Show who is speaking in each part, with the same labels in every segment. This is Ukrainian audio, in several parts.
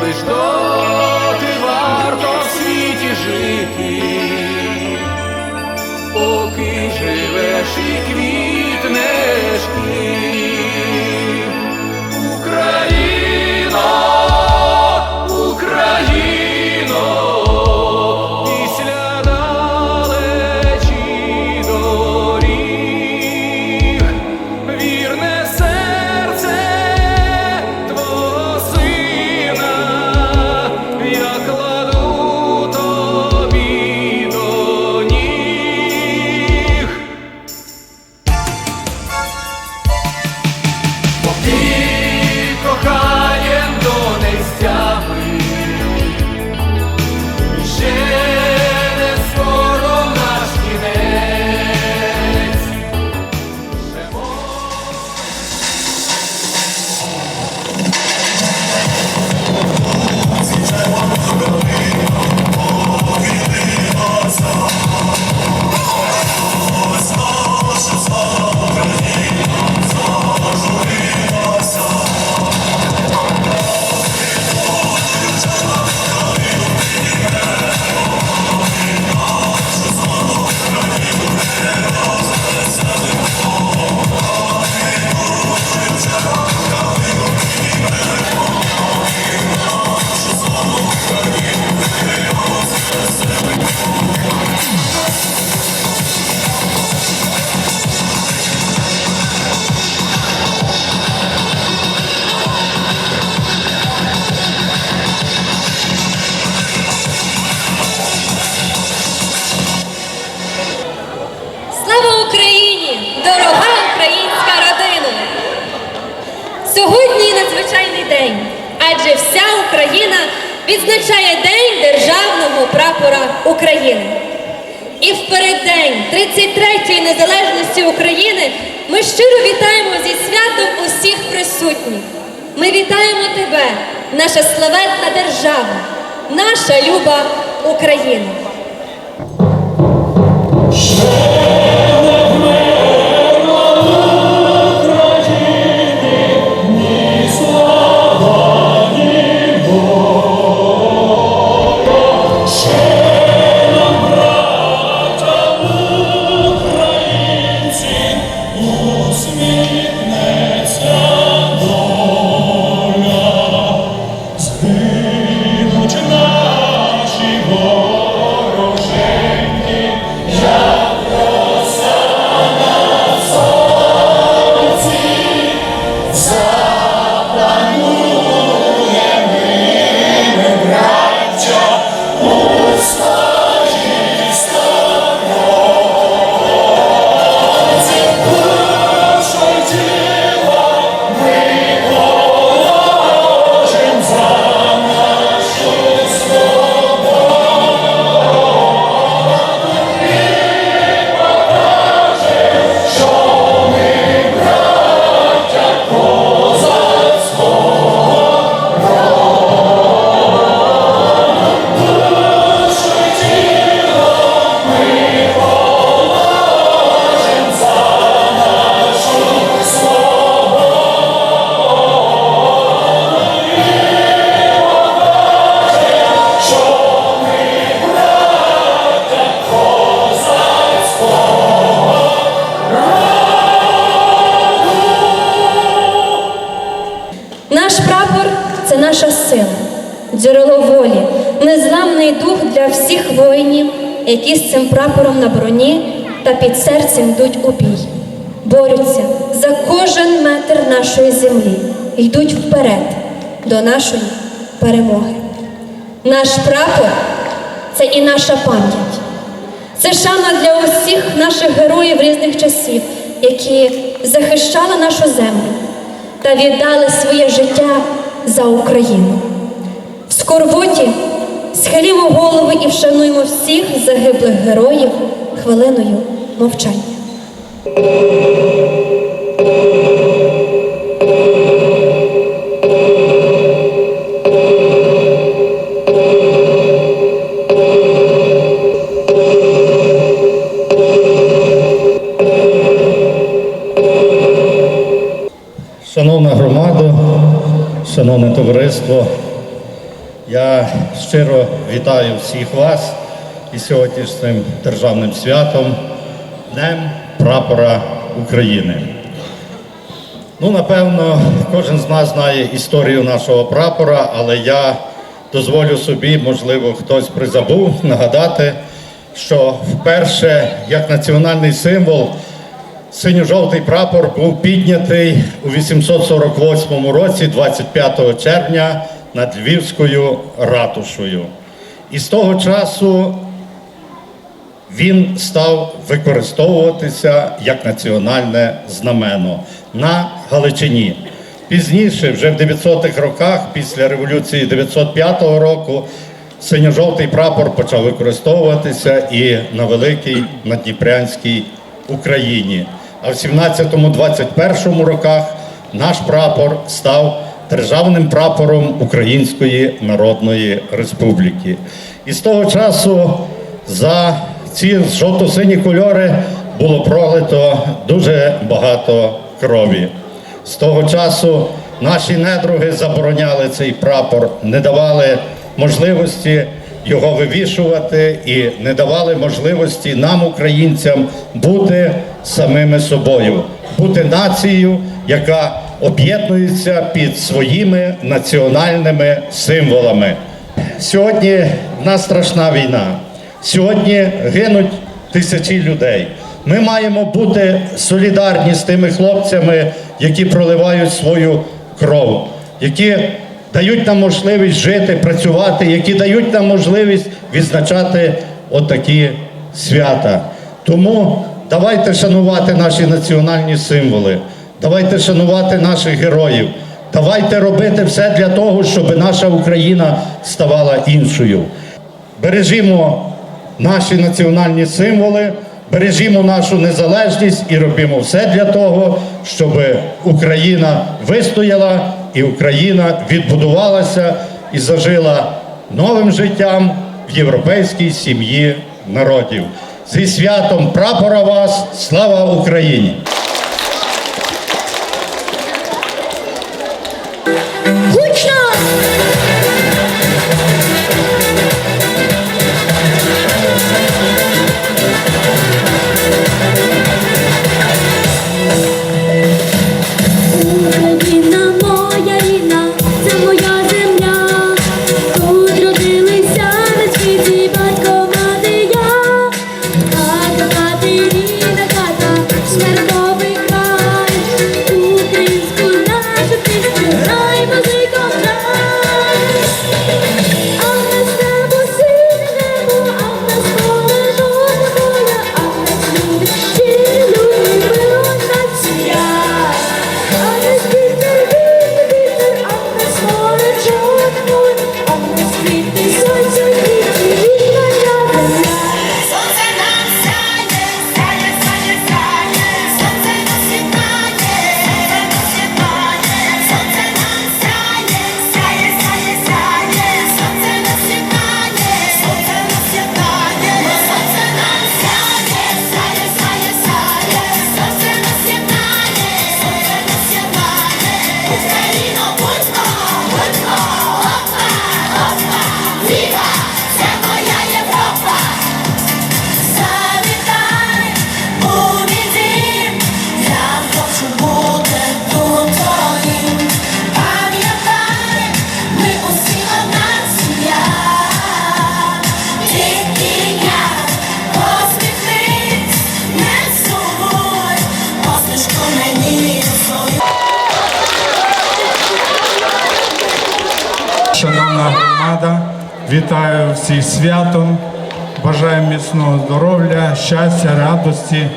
Speaker 1: קרישט України. І в переддень 33-ї незалежності України ми щиро вітаємо зі святом усіх присутніх. Ми вітаємо тебе, наша славетна держава, наша люба Україна. Які з цим прапором на броні та під серцем йдуть у бій, борються за кожен метр нашої землі, йдуть вперед до нашої перемоги. Наш прапор це і наша пам'ять. Це шана для усіх наших героїв різних часів, які захищали нашу землю та віддали своє життя за Україну. В скорботі схилімо голови і вшануємо всіх загиблих героїв хвилиною мовчання.
Speaker 2: Шановна громада, шановне товариство, я щиро вітаю всіх вас із сьогоднішнім державним святом, Днем Прапора України. Ну, напевно, кожен з нас знає історію нашого прапора, але я дозволю собі, можливо, хтось призабув нагадати, що вперше як національний символ Синьо-жовтий прапор був піднятий у 848 році, 25 червня, над Львівською ратушею. І з того часу він став використовуватися як національне знамено на Галичині. Пізніше, вже в 900-х роках, після революції 905 року, синьо-жовтий прапор почав використовуватися і на Великій Надніпрянській Україні. А в 17-21 роках наш прапор став державним прапором Української Народної Республіки. І з того часу за ці жовто-сині кольори було пролито дуже багато крові. З того часу наші недруги забороняли цей прапор, не давали можливості його вивішувати і не давали можливості нам, українцям, бути самими собою, бути нацією, яка об'єднується під своїми національними символами. Сьогодні в нас страшна війна. Сьогодні гинуть тисячі людей. Ми маємо бути солідарні з тими хлопцями, які проливають свою кров, які дають нам можливість жити, працювати, які дають нам можливість відзначати отакі свята. Тому давайте шанувати наші національні символи, давайте шанувати наших героїв. Давайте робити все для того, щоб наша Україна ставала іншою. Бережімо наші національні символи, бережімо нашу незалежність і робимо все для того, щоб Україна вистояла і Україна відбудувалася і зажила новим життям в європейській сім'ї народів. Зі святом прапора вас! Слава Україні!
Speaker 1: Гучно!
Speaker 3: Вітаю всіх святом, бажаю міцного здоров'я, щастя, радості.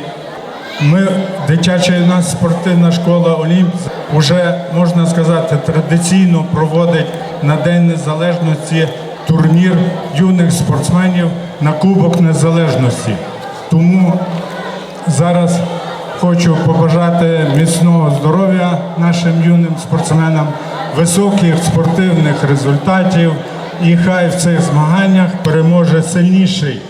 Speaker 3: Ми, дитяча і нас спортивна школа Олімп, вже можна сказати, традиційно проводить на День Незалежності турнір юних спортсменів на Кубок Незалежності. Тому зараз хочу побажати міцного здоров'я нашим юним спортсменам, високих спортивних результатів, і хай в цих змаганнях переможе сильніший.